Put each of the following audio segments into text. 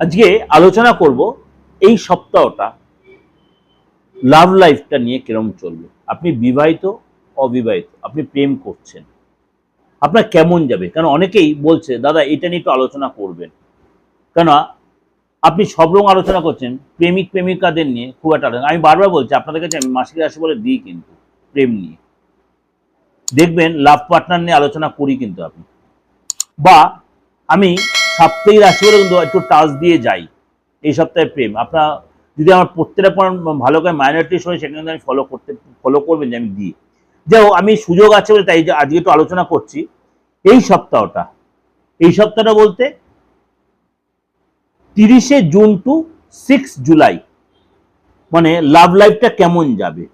আজকে আলোচনা করব এই সপ্তাহটা লাভ লাইফটা নিয়ে কিরম চলবে? আপনি বিবাহিত, অবিবাহিত, আপনি প্রেম করছেন। আপনার কেমন যাবে? কারণ অনেকেই বলছে, দাদা, এটা নিয়ে একটু আলোচনা করবেন। কেন আপনি সব রকম আলোচনা করছেন, প্রেমিক, প্রেমিকাদের নিয়ে খুব একটা আলোচনা। আমি বারবার বলছি, আপনাদের কাছে আমি মাসিক রাশি বলে দিই কিন্তু, প্রেম নিয়ে। দেখবেন লাভ পার্টনার নিয়ে আলোচনা করি কিন্তু আপনি। বা আমি সাপ্তাহিক রাশি বলে কিন্তু একটু টাচ দিয়ে যাই। এই সপ্তাহে প্রেম। আপনার যদি আমার প্রত্যেকটা ভালো করে মাইনরিটি হয়, সেখানে আমি ফলো করতে ফলো করবেন যে আমি দিই যাও আমি সুযোগ আছে বলে তাই আজকে একটু আলোচনা করছি। এই সপ্তাহটা এই সপ্তাহটা বলতে তিরিশে জুন টু সিক্স জুলাই মানে লাভ লাইফটা কেমন যাবে?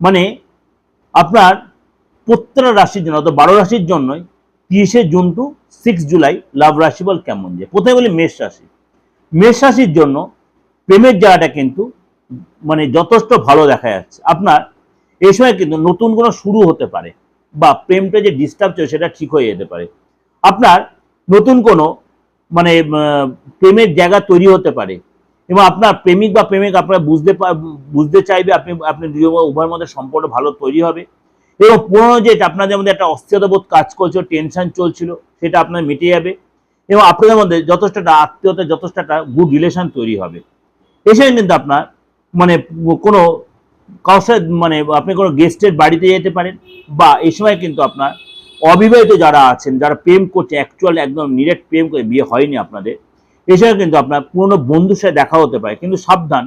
মানে আপনার প্রত্যেকটা রাশির জন্য, অর্থাৎ বারো রাশির জন্যই তিরিশে জুন টু সিক্স জুলাই লাভ রাশি বল কেমন যায় প্রথমে বলি মেষ রাশি। মেষ রাশির জন্য প্রেমের জায়গাটা কিন্তু মানে যথেষ্ট ভালো দেখা যাচ্ছে। আপনার এই সময় কিন্তু নতুন কোনো শুরু হতে পারে বা প্রেমটা যে ডিস্টার্ব চলছে সেটা ঠিক হয়ে যেতে পারে। আপনার নতুন কোনো মানে প্রেমের জায়গা তৈরি হতে পারে এবং আপনার প্রেমিক বা প্রেমিক আপনার বুঝতে বুঝতে চাইবে, আপনি আপনি উভয়ের মধ্যে সম্পর্ক ভালো তৈরি হবে। এবং পুরোনো যে আপনাদের মধ্যে একটা অস্থিরতাবোধ কাজ করছিল টেনশন চলছিল, সেটা আপনার মিটে যাবে এবং আপনাদের মধ্যে যথেষ্ট একটা আত্মীয়তা, যথেষ্ট একটা গুড রিলেশন তৈরি হবে। এছাড়া কিন্তু আপনার মানে কোনো সাথে মানে আপনি কোনো গেস্টের বাড়িতে যেতে পারেন বা এই সময় কিন্তু আপনার অবিবাহিত যারা আছেন, যারা প্রেম করছে অ্যাকচুয়াল একদম নিরেট প্রেম করে বিয়ে হয়নি আপনাদের এছাড়া কিন্তু আপনার পুরনো বন্ধুর সাথে দেখা হতে পারে। কিন্তু সাবধান,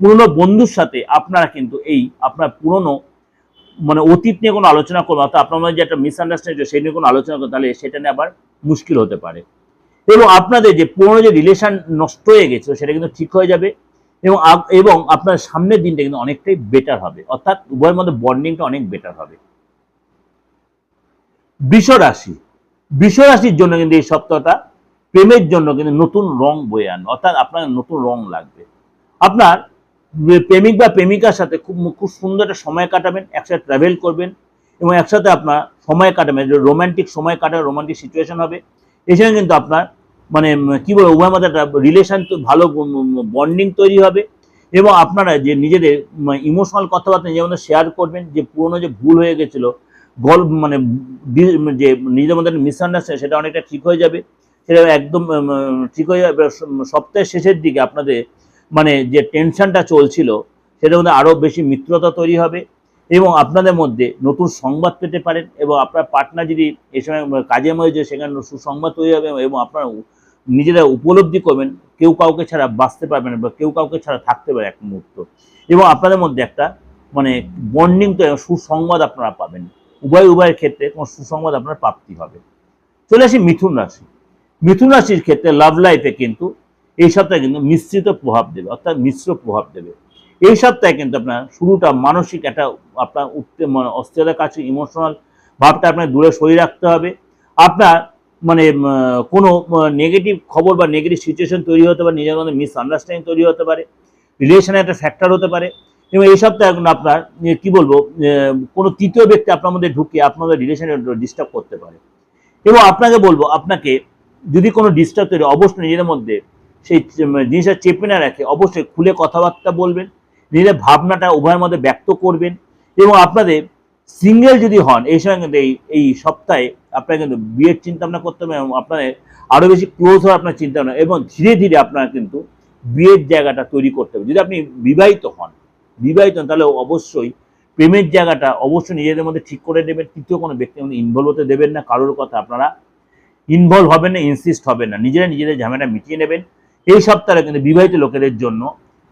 পুরনো বন্ধুর সাথে আপনারা কিন্তু এই আপনার পুরনো মানে অতীত নিয়ে কোনো আলোচনা করব অর্থাৎ আপনার মধ্যে যে একটা মিসআন্ডারস্ট্যান্ডিং সেই নিয়ে কোনো আলোচনা করতে তাহলে সেটা নিয়ে আবার মুশকিল হতে পারে। এবং আপনাদের যে পুরনো যে রিলেশন নষ্ট হয়ে গেছিল, সেটা কিন্তু ঠিক হয়ে যাবে এবং এবং আপনার সামনের দিনটা কিন্তু অনেকটাই বেটার হবে। অর্থাৎ উভয়ের মধ্যে বন্ডিংটা অনেক বেটার হবে। রাশি বৃষ রাশির জন্য কিন্তু এই সপ্তাহটা প্রেমের জন্য কিন্তু নতুন রং বয়ে আনবে অর্থাৎ আপনার নতুন রং লাগবে। আপনার প্রেমিক বা প্রেমিকার সাথে খুব খুব সুন্দর একটা সময় কাটাবেন, একসাথে ট্রাভেল করবেন এবং একসাথে আপনার সময় কাটাবেন। রোমান্টিক সময় কাটার রোমান্টিক সিচুয়েশন হবে। এছাড়া কিন্তু আপনার মানে কি বলব, উভয়ের মধ্যে একটা রিলেশন তো ভালো বন্ডিং তৈরি হবে এবং আপনারা যে নিজেদের ইমোশনাল কথাবার্তা নিজের মধ্যে শেয়ার করবেন, যে পুরনো যে ভুল হয়ে গেছিল গল্প মানে যে নিজেদের মধ্যে মিসআন্ডারস্ট্যান্ড সেটা অনেকটা ঠিক হয়ে যাবে। সেটা একদম ঠিক হয়ে যাবে। সপ্তাহের শেষের দিকে আপনাদের মানে যে টেনশনটা চলছিল, সেটার মধ্যে আরও বেশি মিত্রতা তৈরি হবে এবং আপনাদের মধ্যে নতুন সংবাদ পেতে পারেন এবং আপনার পার্টনার যদি এই সময় কাজের মধ্যে যে সেখানে সুসংবাদ তৈরি হবে এবং আপনারা নিজেরা উপলব্ধি করবেন, কেউ কাউকে ছাড়া বাঁচতে পারবেন বা কেউ কাউকে ছাড়া থাকতে পারে এক মুহূর্ত। এবং আপনাদের মধ্যে একটা মানে বন্ডিং তো সুসংবাদ আপনারা পাবেন। উভয়, উভয়ের ক্ষেত্রে কোনো সুসংবাদ আপনার প্রাপ্তি হবে। চলে আসি মিথুন রাশি। মিথুন রাশির ক্ষেত্রে লাভ লাইফে কিন্তু এই সপ্তাহে কিন্তু মিশ্রিত প্রভাব দেবে, অর্থাৎ মিশ্র প্রভাব দেবে। এই সপ্তাহে কিন্তু আপনার শুরুটা মানসিক একটা আপনার উঠতে মানে অস্থিরতার কাছে ইমোশনাল ভাবটা আপনার দূরে সরিয়ে রাখতে হবে। আপনার মানে কোনো নেগেটিভ খবর বা নেগেটিভ সিচুয়েশন তৈরি হতে পারে, নিজের মধ্যে মিসআন্ডারস্ট্যান্ডিং তৈরি হতে পারে রিলেশনে একটা ফ্যাক্টর হতে পারে। এবং এই সপ্তাহে এখন আপনার কি বলব কোনো তৃতীয় ব্যক্তি আপনার মধ্যে ঢুকে আপনাদের রিলেশনে ডিস্টার্ব করতে পারে। এবং আপনাকে বলব, আপনাকে যদি কোনো ডিস্টার্ব তৈরি অবশ্যই নিজের মধ্যে সেই জিনিসটা চেপে না রাখে অবশ্যই খুলে কথাবার্তা বলবেন, নিজের ভাবনাটা উভয়ের মধ্যে ব্যক্ত করবেন এবং আপনাদের সিঙ্গেল যদি হন, এই সময় কিন্তু এই এই সপ্তাহে আপনার কিন্তু বিয়ের চিন্তা ভাবনা করতে হবে এবং আপনাদের আরও বেশি ক্লোজ হওয়ার আপনার চিন্তা ভাবনা এবং ধীরে ধীরে আপনার কিন্তু বিয়ের জায়গাটা তৈরি করতে হবে। যদি আপনি বিবাহিত হন বিবাহিত হন, তাহলে অবশ্যই প্রেমের জায়গাটা অবশ্যই নিজেদের মধ্যে ঠিক করে দেবেন তৃতীয় কোনো ব্যক্তি ইনভলভ হতে দেবেন না, কারোর কথা আপনারা ইনভলভ হবেন না ইনসিস্ট হবেন না। নিজেরা নিজেদের ঝামেলা মিটিয়ে নেবেন। এই সপ্তাহে কিন্তু বিবাহিত লোকেদের জন্য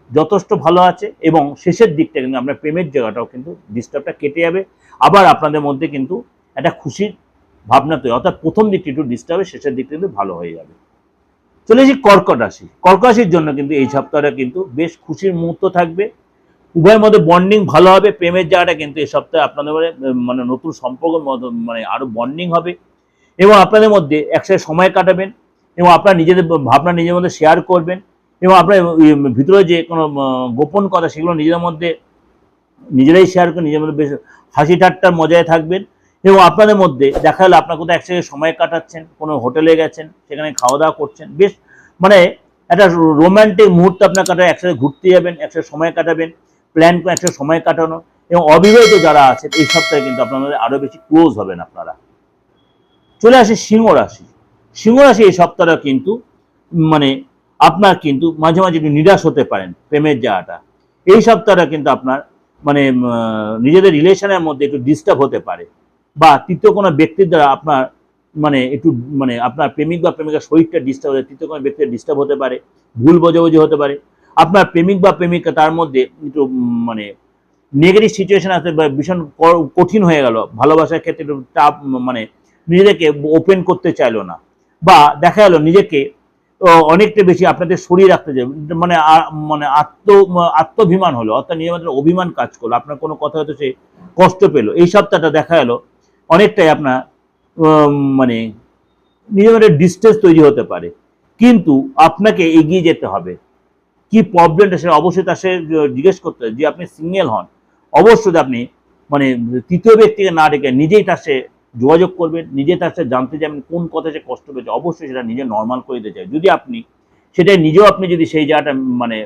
যথেষ্ট ভালো আছে এবং শেষের দিকটা কিন্তু আপনার প্রেমের জায়গাটাও কিন্তু ডিস্টার্বটা কেটে যাবে। আবার আপনাদের মধ্যে কিন্তু একটা খুশির ভাবনা তৈরি, অর্থাৎ প্রথম দিকটি একটু ডিস্টার্ব শেষের দিকটা কিন্তু ভালো হয়ে যাবে। চলে আসি কর্কট রাশি। কর্কট রাশির জন্য কিন্তু এই সপ্তাহটা কিন্তু বেশ খুশির মুহূর্ত থাকবে। উভয়ের মধ্যে বন্ডিং ভালো হবে, প্রেমের জায়গাটা কিন্তু এই সপ্তাহে আপনাদের মানে নতুন সম্পর্কের মতো মানে আরও বন্ডিং হবে। এবং আপনাদের মধ্যে একসাথে সময় কাটাবেন। এবং আপনার নিজেদের ভাবনা নিজের মধ্যে শেয়ার করবেন এবং আপনার ভিতরে যে কোনো গোপন কথা সেগুলো নিজেদের মধ্যে, নিজেরাই শেয়ার করে নিজের মধ্যে বেশ হাসি ঠাট্টার মজায় থাকবেন এবং আপনাদের মধ্যে দেখা গেলো আপনার কোথাও একসাথে সময় কাটাচ্ছেন, কোনো হোটেলে গেছেন, সেখানে খাওয়া দাওয়া করছেন, বেশ মানে একটা রোমান্টিক মুহূর্ত আপনার কাটাবে একসাথে ঘুরতে যাবেন, একসাথে সময় কাটাবেন প্ল্যান করে একসাথে সময় কাটানো এবং অবিবাহিত যারা আছেন, এই সপ্তাহে কিন্তু আপনাদের আরও বেশি ক্লোজ হবেন আপনারা। চলে আসে সিংহ রাশি। সিংহ রাশি এই সপ্তাহটা কিন্তু মানে আপনার কিন্তু মাঝে মাঝে একটু নিরাশ হতে পারেন প্রেমের জায়গাটা। এই সপ্তাহটা কিন্তু আপনার মানে নিজেদের রিলেশনের মধ্যে একটু ডিস্টার্ব হতে পারে। বা তৃতীয় কোনো ব্যক্তির দ্বারা আপনার মানে একটু মানে আপনার প্রেমিক বা প্রেমিকার শরীরটা ডিস্টার্ব হতে, তৃতীয় কোনো ব্যক্তির ডিস্টার্ব হতে পারে, ভুল বোঝাবুঝি হতে পারে। আপনার প্রেমিক বা প্রেমিকা তার মধ্যে একটু মানে নেগেটিভ সিচুয়েশন আছে বা ভীষণ কঠিন হয়ে গেল। ভালোবাসার ক্ষেত্রে একটু টাপ মানে নিজেদেরকে ওপেন করতে চাইলো না। বা দেখা গেল নিজেকে অনেকটা বেশি আপনাদের শরীর রাখতে যাবে মানে মানে আত্ম, আত্মভিমান হলো, অর্থাৎ নিজের মধ্যে অভিমান কাজ করল, আপনার কোনো কথা হয়তো সে কষ্ট পেল। এই সপ্তাহটা দেখা গেল, অনেকটাই আপনার মানে নিজের মধ্যে ডিস্টেন্স তৈরি হতে পারে। কিন্তু আপনাকে এগিয়ে যেতে হবে। কি প্রবলেমটা সেটা অবশ্যই তার সে জিজ্ঞেস করতে হবে, যে আপনি সিঙ্গেল হন। অবশ্যই আপনি মানে তৃতীয় ব্যক্তিকে না ডেকে নিজেই তার সাথে যোগাযোগ করবেন, নিজে তার সাথে জানতে যাবেন কোন কথা সে কষ্ট পেয়েছে। অবশ্যই সেটা নিজে নর্মাল করে দিতে চাই। যদি আপনি, সেটাই নিজেও আপনি যদি সেই জায়গাটা মানে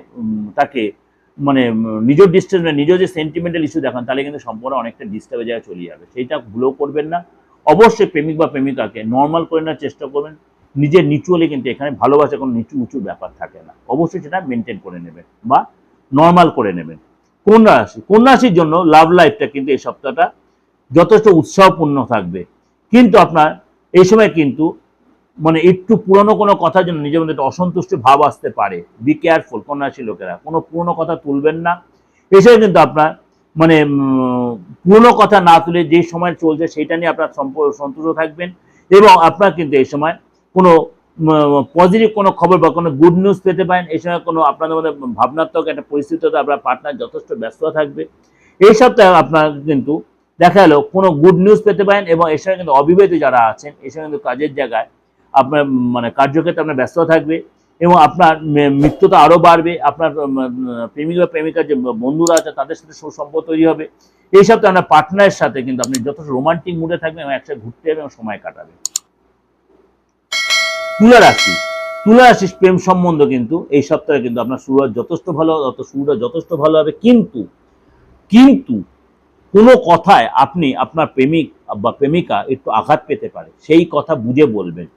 তাকে মানে নিজের ডিস্টেন্স নিজের যে সেন্টিমেন্টাল ইস্যু দেখান, তাহলে কিন্তু সম্পর্ক অনেকটা ডিস্টার্বের জায়গায় চলে যাবে। সেইটা ভুলেও করবেন না। অবশ্যই প্রেমিক বা প্রেমিকাকে নর্মাল করে নেওয়ার চেষ্টা করবেন। নিজের নিচু হলে কিন্তু এখানে ভালোবাসা কোনো নিচু উঁচু ব্যাপার থাকে না। অবশ্যই সেটা মেনটেন করে নেবেন বা নর্মাল করে নেবেন। কন্যা রাশি, কন্যা রাশির জন্য লাভ লাইফটা কিন্তু এই সপ্তাহটা যথেষ্ট উৎসাহপূর্ণ থাকবে। কিন্তু আপনার এই সময় কিন্তু মানে একটু পুরনো কোনো কথার জন্য নিজের মধ্যে একটা অসন্তুষ্ট ভাব আসতে পারে। বি কেয়ারফুল কন্যা রাশির লোকেরা। কোনো পুরনো কথা তুলবেন না। এসে কিন্তু আপনার মানে পুরনো কথা না তুলে যে সময় চলছে সেইটা নিয়ে আপনার সন্তুষ্ট থাকবেন এবং আপনার কিন্তু এই সময় কোনো পজিটিভ কোনো খবর বা কোনো গুড নিউজ পেতে পারেন। এই সময় কোনো আপনাদের মধ্যে ভাবনাত্মক একটা পরিস্থিতিতে আপনার পার্টনার যথেষ্ট ব্যস্ত থাকবে। এই সপ্তাহে আপনার কিন্তু দেখা গেলো, কোনো গুড নিউজ পেতে পারেন এবং সময় কিন্তু অবিবাহিত যারা আছেন সময় কিন্তু কাজের জায়গায় আপনার মানে কার্যক্ষেত্রে আপনার ব্যস্ত থাকবে এবং আপনার মে- মৃত্যুটা আরও বাড়বে, আপনার প্রেমিক বা প্রেমিকার যে বন্ধুরা আছে, তাদের সাথে সুসম্পর্ক তৈরি হবে। এই সপ্তাহে আপনার পার্টনারের সাথে কিন্তু আপনি যথেষ্ট রোমান্টিক মুডে থাকবেন এবং একসাথে ঘুরতে যাবেন এবং সময় কাটাবেন। তুলা রাশি তুলা রাশির প্রেম সম্বন্ধ কিন্তু এই সপ্তাহে কিন্তু আপনার শুরু যথেষ্ট ভালো, অত শুরুটা যথেষ্ট ভালো হবে, কিন্তু কিন্তু কোনো কথায় আপনি আপনার প্রেমিক বা প্রেমিকা একটু আঘাত পেতে পারে, সেই কথা বুঝে বলবেন।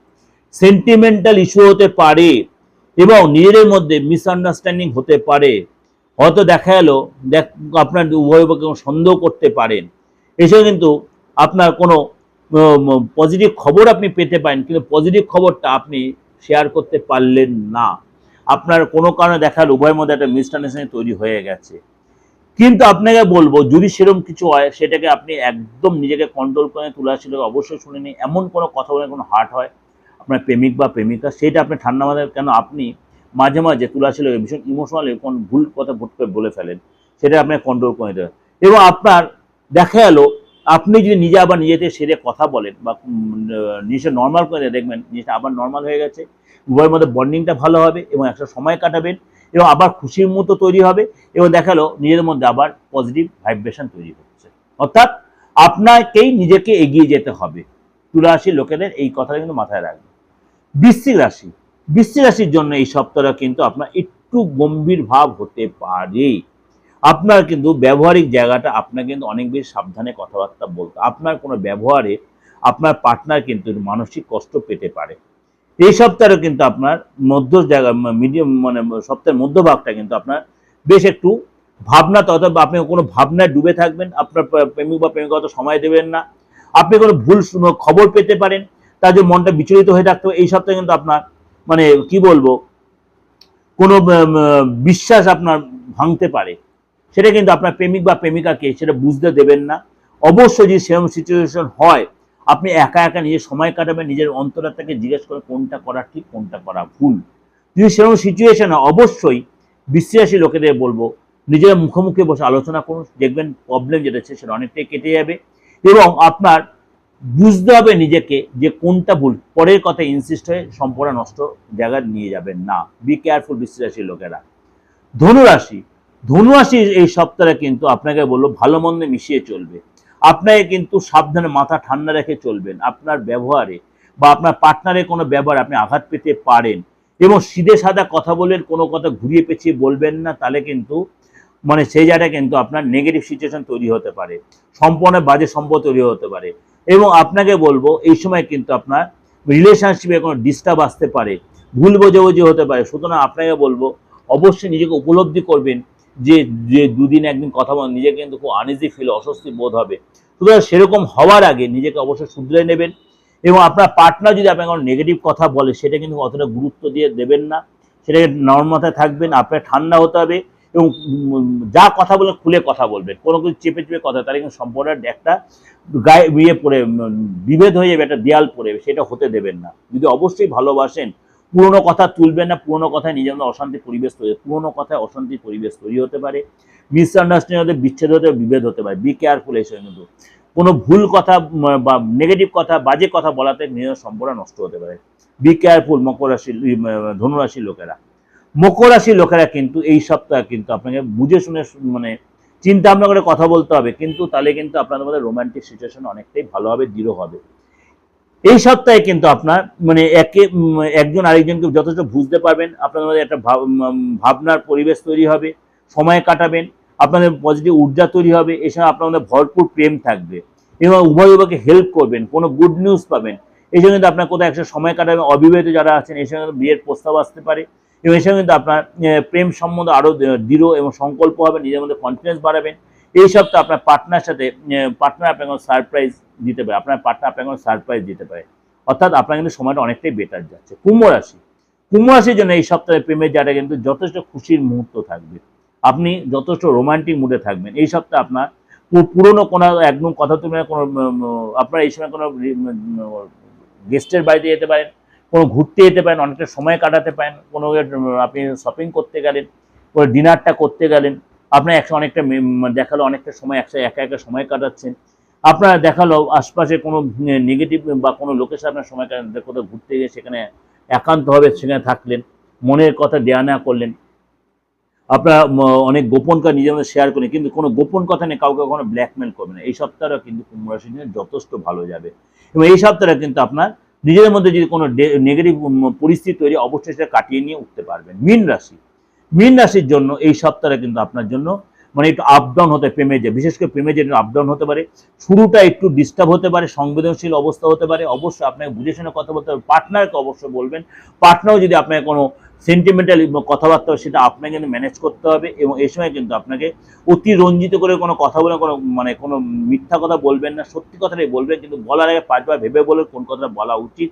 সেন্টিমেন্টাল ইস্যু হতে পারে এবং নিজেদের মধ্যে মিসআন্ডারস্ট্যান্ডিং হতে পারে। হয়তো দেখা গেল দেখ, আপনার উভয় সন্দেহ করতে পারেন। এসব কিন্তু আপনার কোনো পজিটিভ খবর আপনি পেতে পারেন, কিন্তু পজিটিভ খবরটা আপনি শেয়ার করতে পারলেন না। আপনার কোনো কারণে দেখা গেল উভয়ের মধ্যে একটা মিসআন্ডারস্ট্যান্ডিং তৈরি হয়ে গেছে। কিন্তু আপনাকে বলব, যদি সেরকম কিছু হয়, সেটাকে আপনি একদম নিজেকে কন্ট্রোল করে তুলে আসলে অবশ্যই শুনে নিন। এমন কোনো কথা বলে কোনো হার্ট হয়, আপনার প্রেমিক বা প্রেমিকা, সেটা আপনি ঠান্ডা মাথায় কেন আপনি মাঝে মাঝে তুলাশীল ভীষণ ইমোশনালি কোন ভুল কথা ভুট করে বলে ফেলেন, সেটা আপনাকে কন্ট্রোল করে হবে এবং আপনার দেখা গেল, আপনি যদি নিজে আবার নিজেতে সেরে কথা বলেন বা নিজে নর্মাল করে দেখবেন, জিনিসটা আবার নর্মাল হয়ে গেছে, উভয়ের মধ্যে বন্ডিংটা ভালো হবে এবং একটা সময় কাটাবেন। এবং আবার খুশির মতো তৈরি হবে এবং দেখা গেলো নিজের মধ্যে আবার পজিটিভ ভাইব্রেশন তৈরি হচ্ছে। অর্থাৎ আপনাকেই নিজেকে এগিয়ে যেতে হবে। তুলা রাশির লোকেদের এই কথাটা কিন্তু মাথায় রাখবে। বৃশ্চিক রাশি। বৃশ্চিক রাশির জন্য এই সপ্তাহটা কিন্তু আপনার একটু গম্ভীর ভাব হতে পারে। আপনার কিন্তু ব্যবহারিক জায়গাটা আপনার কিন্তু অনেক বেশি সাবধানে কথাবার্তা বলতে আপনার কোনো ব্যবহারে আপনার পার্টনার কিন্তু মানসিক কষ্ট পেতে পারে। এই সপ্তাহে কিন্তু আপনার মধ্য জায়গা মিডিয়াম মানে সপ্তাহের মধ্যভাগটা কিন্তু আপনার বেশ একটু ভাবনা অথবা আপনি কোনো ভাবনায় ডুবে থাকবেন, আপনার প্রেমিক বা প্রেমিকা অত সময় দেবেন না। আপনি কোনো ভুল খবর পেতে পারেন, তার যে মনটা বিচলিত হয়ে থাকতে এই সপ্তাহে কিন্তু আপনার মানে কি বলব, কোনো বিশ্বাস আপনার ভাঙতে পারে। সেটা কিন্তু আপনার প্রেমিক বা প্রেমিকাকে সেটা বুঝতে দেবেন না। অবশ্যই যদি সেরকম সিচুয়েশন হয় আপনি একা একা নিজের সময় কাটাবেন, নিজের অন্তরাত্মাকে জিজ্ঞেস করে কোনটা করা ঠিক, কোনটা করা ভুল। যদি সেরকম সিচুয়েশন অবশ্যই বিশ্বাসী লোকেদের বলব, নিজের মুখোমুখি বসে আলোচনা করুন, দেখবেন প্রবলেম যেটা আছে সেটা অনেকটাই কেটে যাবে এবং আপনার বুঝতে হবে নিজেকে যে কোনটা ভুল, পরের কথা ইনসিস্ট হয়ে সম্পূর্ণ নষ্ট জায়গায় নিয়ে যাবেন না। বি কেয়ারফুল বিশ্বাসী লোকেরা। ধনুরাশি ধনুরাশি এই সপ্তাহে কিন্তু আপনাকে বলল ভালো মন্দে মিশিয়ে চলবে। আপনাকে কিন্তু সাবধানে মাথা ঠান্ডা রেখে চলবেন। আপনার ব্যবহারে বা আপনার পার্টনারের কোনো ব্যবহার আপনি আঘাত পেতে পারেন এবং সিধে সাদা কথা বলবেন, কোনো কথা ঘুরিয়ে পেঁচিয়ে বলবেন না, তাহলে কিন্তু মানে সেই জায়গাটা কিন্তু আপনার নেগেটিভ সিচুয়েশন তৈরি হতে পারে। সম্পূর্ণ বাজে সম্পদ তৈরি হতে পারে। এবং আপনাকে বলব, এই সময় কিন্তু আপনার রিলেশনশিপে কোনো ডিস্টার্ব আসতে পারে। ভুল বোঝাবুঝি হতে পারে। সুতরাং আপনাকে বলব, অবশ্যই নিজেকে উপলব্ধি করবেন। যে যে দুদিন একদিন কথা বল নিজেকে কিন্তু খুব আনইজি ফিল অস্বস্তি বোধ হবে। সুতরাং সেরকম হওয়ার আগে নিজেকে অবশ্যই শুধরে নেবেন এবং আপনার পার্টনার যদি আপনাকে কোনো নেগেটিভ কথা বলে, সেটা কিন্তু অতটা গুরুত্ব দিয়ে দেবেন না। সেটাকে নর্মাথায় থাকবেন, আপনার ঠান্ডা হতে হবে এবং যা কথা বলে খুলে কথা বলবেন। কোনো কিছু চেপে চেপে কথা, তাহলে কিন্তু সম্পর্কের একটা গায়ে ইয়ে পড়ে বিভেদ হয়ে যাবে, একটা দেয়াল পড়ে সেটা হতে দেবেন না। যদি অবশ্যই ভালোবাসেন পুরোনো কথা তুলবেন না পুরোনো কথায় নিজের মধ্যে অশান্তি পরিবেশ তৈরি পুরোনো কথায় অশান্তি পরিবেশ তৈরি হতে পারে। মিসআন্ডারস্ট্যান্ডিং হতে বিচ্ছেদ হতে বিভেদ হতে পারে। বি কেয়ারফুল এই সময় কিন্তু। কোনো ভুল কথা বা নেগেটিভ কথা বাজে কথা বলাতে নিজের সম্পর্ক নষ্ট হতে পারে। বি কেয়ারফুল মকর উম, ধনুরাশির লোকেরা। মকর রাশির লোকেরা কিন্তু এই সপ্তাহে কিন্তু আপনাকে বুঝে শুনে মানে চিন্তা ভাবনা করে কথা বলতে হবে। কিন্তু তাহলে কিন্তু আপনাদের মধ্যে রোমান্টিক সিচুয়েশন অনেকটাই ভালো হবে দৃঢ় হবে। এই সপ্তাহে কিন্তু আপনার মানে একে একজন আরেকজনকে যথেষ্ট বুঝতে পারবেন, আপনাদের মধ্যে একটা ভাব- ভাবনার পরিবেশ তৈরি হবে, সময় কাটাবেন, আপনাদের পজিটিভ ঊর্জা তৈরি হবে এছাড়া আপনার মধ্যে ভরপুর প্রেম থাকবে এবং উভয় উভয়কে হেল্প করবেন, কোনো গুড নিউজ পাবেন। এই জন্য কিন্তু আপনার কোথাও একসাথে সময় কাটাবেন, অবিবাহিত যারা আছেন এই সময় বিয়ের প্রস্তাব আসতে পারে এবং এই সময় কিন্তু আপনার প্রেম সম্বন্ধ আরও দৃঢ় এবং সংকল্প হবে, নিজের মধ্যে কনফিডেন্স বাড়াবেন। এই সপ্তাহে আপনার পার্টনার সাথে পার্টনার আপনাকে কোনো সারপ্রাইজ দিতে পারে, আপনার পার্টনার আপনাকে কোনো সারপ্রাইজ দিতে পারে। অর্থাৎ আপনার কিন্তু সময়টা অনেকটাই বেটার যাচ্ছে। কুম্ভ রাশি, কুম্ভ রাশির জন্য এই সপ্তাহে প্রেমের জায়গাটা কিন্তু যথেষ্ট খুশির মুহূর্ত থাকবে। আপনি যথেষ্ট রোমান্টিক মুডে থাকবেন। এই সপ্তাহে আপনার পুরনো কোনো একদম কথা তুমি কোনো আপনার এই সময় কোনো গেস্টের বাড়িতে যেতে পারেন, কোনো ঘুরতে যেতে পারেন, অনেকটা সময় কাটাতে পারেন, কোনো আপনি শপিং করতে গেলেন, কোনো ডিনারটা করতে গেলেন আপনার একসাথে অনেকটা দেখাল, অনেকটা সময় একসাথে একা একা সময় কাটাচ্ছেন। আপনার দেখাল, আশপাশে কোনো নেগেটিভ বা কোনো লোকের সাথে আপনার সময় কাটাতে, কোথাও ঘুরতে গিয়ে সেখানে একান্তভাবে সেখানে থাকলেন, মনের কথা দেয়া নেওয়া করলেন। আপনারা অনেক গোপন কথা নিজের মধ্যে শেয়ার করেন কিন্তু কোনো গোপন কথা নিয়ে কাউকে কখনো ব্ল্যাকমেল করবে না। এই সপ্তাহটা কিন্তু কুম্ভ জন্য যথেষ্ট ভালো যাবে। এবং এই সপ্তাহটা কিন্তু আপনার নিজেদের মধ্যে যদি কোনো নেগেটিভ পরিস্থিতি তৈরি, অবশ্যই সেটা কাটিয়ে নিয়ে উঠতে পারবেন। মীন রাশি। মীন রাশির জন্য এই সপ্তাহটা কিন্তু আপনার জন্য মানে একটু আপ ডাউন হতে প্রেমে যে বিশেষ করে প্রেমে যে আপ ডাউন হতে পারে, শুরুটা একটু ডিস্টার্ব হতে পারে, সংবেদনশীল অবস্থা হতে পারে। অবশ্যই আপনাকে বুঝে শুনে কথা বলতে হবে। পার্টনারকে অবশ্যই বলবেন। পার্টনারও যদি আপনাকে কোনো সেন্টিমেন্টাল কথাবার্তা সেটা আপনাকে কিন্তু ম্যানেজ করতে হবে এবং এই সময় কিন্তু আপনাকে অতি রঞ্জিত করে কোনো কথা বলে, কোনো মানে কোনো মিথ্যা কথা বলবেন না। সত্যি কথাটাই বলবেন, কিন্তু বলার আগে পাঁচবার ভেবে বলে কোন কথাটা বলা উচিত,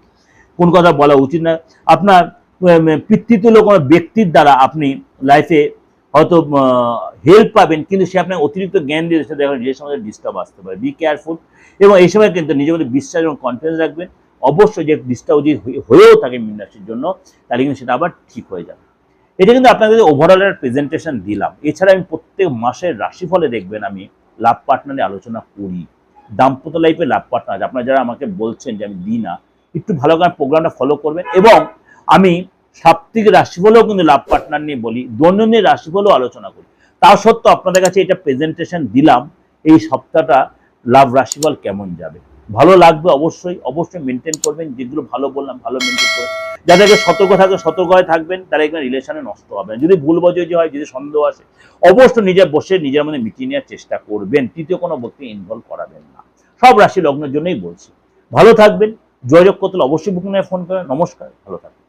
কোন কথা বলা উচিত না। আপনার পিতৃতুল্য কোনো ব্যক্তির দ্বারা আপনি লাইফে হয়তো হেল্প পাবেন, কিন্তু সে আপনাকে অতিরিক্ত জ্ঞান দিয়ে সেটা দেখেন যে সময় ডিস্টার্ব আসতে পারে। বি কেয়ারফুল এবং এই সময় কিন্তু নিজের মধ্যে বিশ্বাস এবং কনফিডেন্স রাখবেন। অবশ্যই যে ডিস্টার্ব যদি হয়েও থাকে মীন রাশির জন্য, তাহলে কিন্তু সেটা আবার ঠিক হয়ে যাবে। এটা কিন্তু আপনাদের ওভারঅল এর প্রেজেন্টেশন দিলাম। এছাড়া আমি প্রত্যেক মাসের রাশিফলে দেখবেন আমি লাভ পার্টনারে আলোচনা করি। দাম্পত্য লাইফে লাভ পার্টনার আপনারা যারা আমাকে বলছেন যে আমি দিই না, একটু ভালো করে প্রোগ্রামটা ফলো করবেন। এবং আমি সাপ্তাহিক রাশিফলেও কিন্তু লাভ পার্টনার নিয়ে বলি, দৈনন্দিন রাশিফলেও আলোচনা করি। তা সত্ত্বেও আপনাদের কাছে এটা প্রেজেন্টেশন দিলাম, এই সপ্তাহটা লাভ রাশিফল কেমন যাবে? ভালো লাগবে অবশ্যই অবশ্যই মেনটেন করবেন, যেগুলো ভালো বললাম, ভালো মেনটেন করবেন। যাদেরকে সতর্ক থাকে সতর্ক হয়ে থাকবেন, তারা এখানে রিলেশনে নষ্ট হবে যদি ভুল বোঝাবুঝি হয়, যদি সন্দেহ আসে, অবশ্যই নিজে বসে নিজের মধ্যে মিটিয়ে নেওয়ার চেষ্টা করবেন। তৃতীয় কোনো ব্যক্তি ইনভলভ করাবেন না। সব রাশি লগ্নের জন্যই বলছি। ভালো থাকবেন, যোগাযোগ করতে অবশ্যই বুকিং ফোন করেন নমস্কার, ভালো থাকবেন।